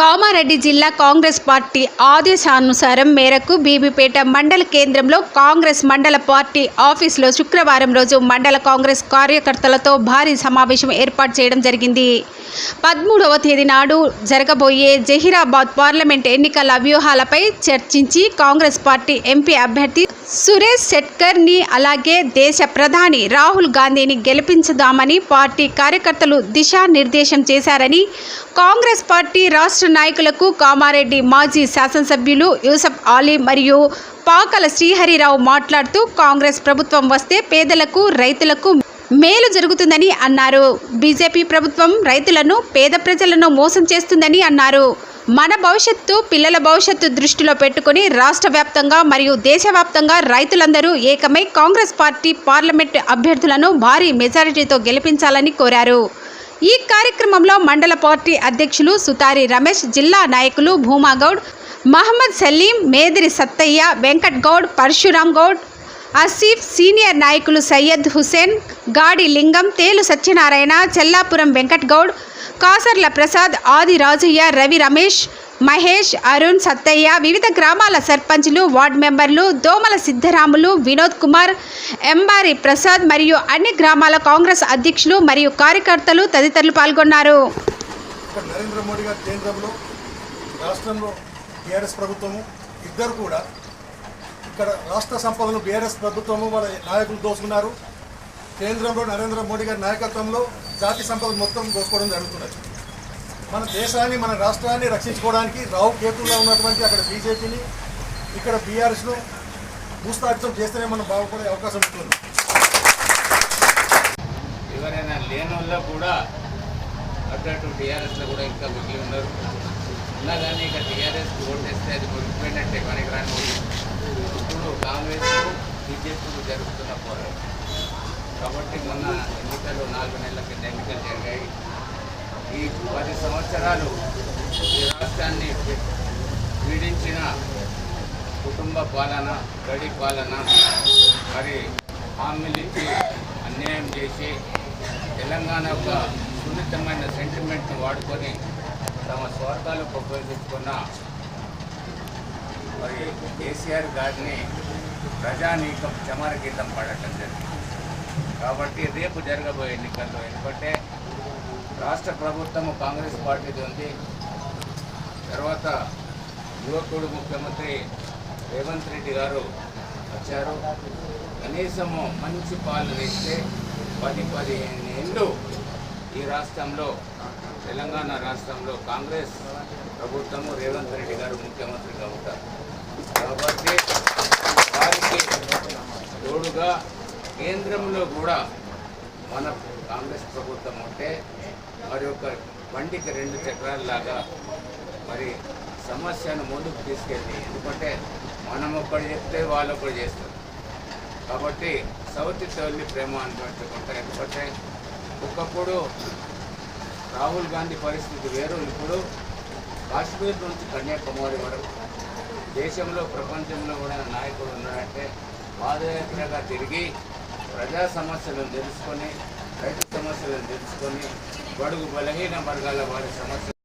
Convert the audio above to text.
కామారెడ్డి జిల్లా కాంగ్రెస్ పార్టీ ఆదేశానుసారం మేరకు బీబీపేట మండల కేంద్రంలో కాంగ్రెస్ మండల పార్టీ ఆఫీసులో శుక్రవారం రోజు మండల కాంగ్రెస్ కార్యకర్తలతో భారీ సమావేశం ఏర్పాటు చేయడం జరిగింది. పదమూడవ తేదీ నాడు జరగబోయే జహీరాబాద్ పార్లమెంట్ ఎన్నికల వ్యూహాలపై చర్చించి కాంగ్రెస్ పార్టీ ఎంపీ అభ్యర్థి సురేష్ శెట్కర్ని అలాగే దేశ ప్రధాని రాహుల్ గాంధీని గెలిపించుదామని పార్టీ కార్యకర్తలు దిశానిర్దేశం చేశారని కాంగ్రెస్ పార్టీ రాష్ట్ర నాయకులకు కామారెడ్డి మాజీ శాసనసభ్యులు యూసఫ్ ఆలీ మరియు పాకల శ్రీహరిరావు మాట్లాడుతూ కాంగ్రెస్ ప్రభుత్వం వస్తే పేదలకు రైతులకు మేలు జరుగుతుందని అన్నారు. బీజేపీ ప్రభుత్వం రైతులను పేద ప్రజలను మోసం చేస్తుందని అన్నారు. మన భవిష్యత్తు పిల్లల భవిష్యత్తు దృష్టిలో పెట్టుకుని రాష్ట్ర వ్యాప్తంగా మరియు దేశవ్యాప్తంగా రైతులందరూ ఏకమై కాంగ్రెస్ పార్టీ పార్లమెంట్ అభ్యర్థులను భారీ మెజారిటీతో గెలిపించాలని కోరారు. ఈ కార్యక్రమంలో మండల పార్టీ అధ్యక్షులు సుతారి రమేష్ జిల్లా నాయకులు భూమాగౌడ్ మహమ్మద్ సలీం మేదిరి సత్తయ్య వెంకట్ గౌడ్ పరశురామ్ గౌడ్ ఆసిఫ్ సీనియర్ నాయకులు సయ్యద్ హుసేన్ గాడి లింగం తేలు సత్యనారాయణ చెల్లాపురం వెంకట్ గౌడ్ కాసర్ల ప్రసాద్ ఆది రాజయ్య రవి రమేష్ మహేష్ అరుణ్ సత్తయ్య వివిధ గ్రామాల సర్పంచ్లు వార్డు మెంబర్లు దోమల సిద్ధరాములు వినోద్ కుమార్ ఎంబారి ప్రసాద్ మరియు అన్ని గ్రామాల కాంగ్రెస్ అధ్యక్షులు మరియు కార్యకర్తలు తదితరులు పాల్గొన్నారు. నరేంద్ర మోడీ గారి కేంద్రంలో రాష్ట్రంలో టీఆర్ఎస్ ప్రభుత్వము ఇద్దరు కూడా ఇక్కడ రాష్ట్ర సంపదను బీఆర్ఎస్ ప్రభుత్వము వాళ్ళ నాయకులు దోసుకున్నారు కేంద్రంలో నరేంద్ర మోడీ గారి నాయకత్వంలో జాతి సంపద మొత్తం దోసుకోవడం జరుగుతున్నది. మన దేశాన్ని మన రాష్ట్రాన్ని రక్షించుకోవడానికి రావు కేతుల్లో ఉన్నటువంటి అక్కడ బీజేపీని ఇక్కడ బీఆర్ఎస్ను భూస్థాపితం చేస్తేనే మనం బాగుపడే అవకాశం ఉంటుంది. ఎవరైనా లేని కూడా అటు టీఆర్ఎస్లో కూడా ఇంకా మిగిలి ఉన్నారు. ఉన్నా కానీ ఇక టీఆర్ఎస్ ఓటేస్తే అది ముగిపోయినట్టే పనికి రాని ఇప్పుడు కాంగ్రెస్ బీజేపీకు జరుగుతున్న పోరాటం. కాబట్టి మొన్న ఎన్నికలు నాలుగు నెలల కింద ఎన్నికలు జరిగాయి. ఈ పది సంవత్సరాలు ఈ రాష్ట్రాన్ని పీడించిన కుటుంబ పాలన గడి పాలన మరి హామీలు అన్యాయం చేసి తెలంగాణ యొక్క సున్నితమైన సెంటిమెంట్ను వాడుకొని తమ స్వార్థాలు ఉపయోగించుకున్న మరి కేసీఆర్ గారిని ప్రజానీకం చమరగీతం పాడటం జరిగింది. కాబట్టి రేపు జరగబోయే ఎన్నికల్లో ఎందుకంటే రాష్ట్ర ప్రభుత్వము కాంగ్రెస్ పార్టీది ఉంది. తర్వాత యువకుడు ముఖ్యమంత్రి రేవంత్ రెడ్డి గారు వచ్చారు. కనీసము మంచి పాలన ఇస్తే పది పదిహేను ఏళ్ళు ఈ రాష్ట్రంలో తెలంగాణ రాష్ట్రంలో కాంగ్రెస్ ప్రభుత్వము రేవంత్ రెడ్డి గారు ముఖ్యమంత్రిగా ఉంటారు. కాబట్టి వారికి తోడుగా కేంద్రంలో కూడా మన కాంగ్రెస్ ప్రభుత్వం ఉంటే మరి ఒక బండికి రెండు చక్రాలలాగా మరి సమస్యను ముందుకు తీసుకెళ్ళి ఎందుకంటే మనం ఒకటి చెప్తే వాళ్ళు ఒకటి చేస్తారు. కాబట్టి సౌత్ తల్లి ప్రేమ అనిపించుకుంటారు ఎందుకంటే ఒకప్పుడు రాహుల్ గాంధీ పరిస్థితి వేరు ఇప్పుడు కాశ్మీర్ నుంచి కన్యాకుమారి వరకు దేశంలో ప్రపంచంలో కూడా నాయకుడు ఉన్నాడంటే పాదయాత్రగా తిరిగి ప్రజా సమస్యలను తెలుసుకొని రైతు సమస్యలను తెలుసుకొని బడుగు బలహీన వర్గాల వారి సమస్యలు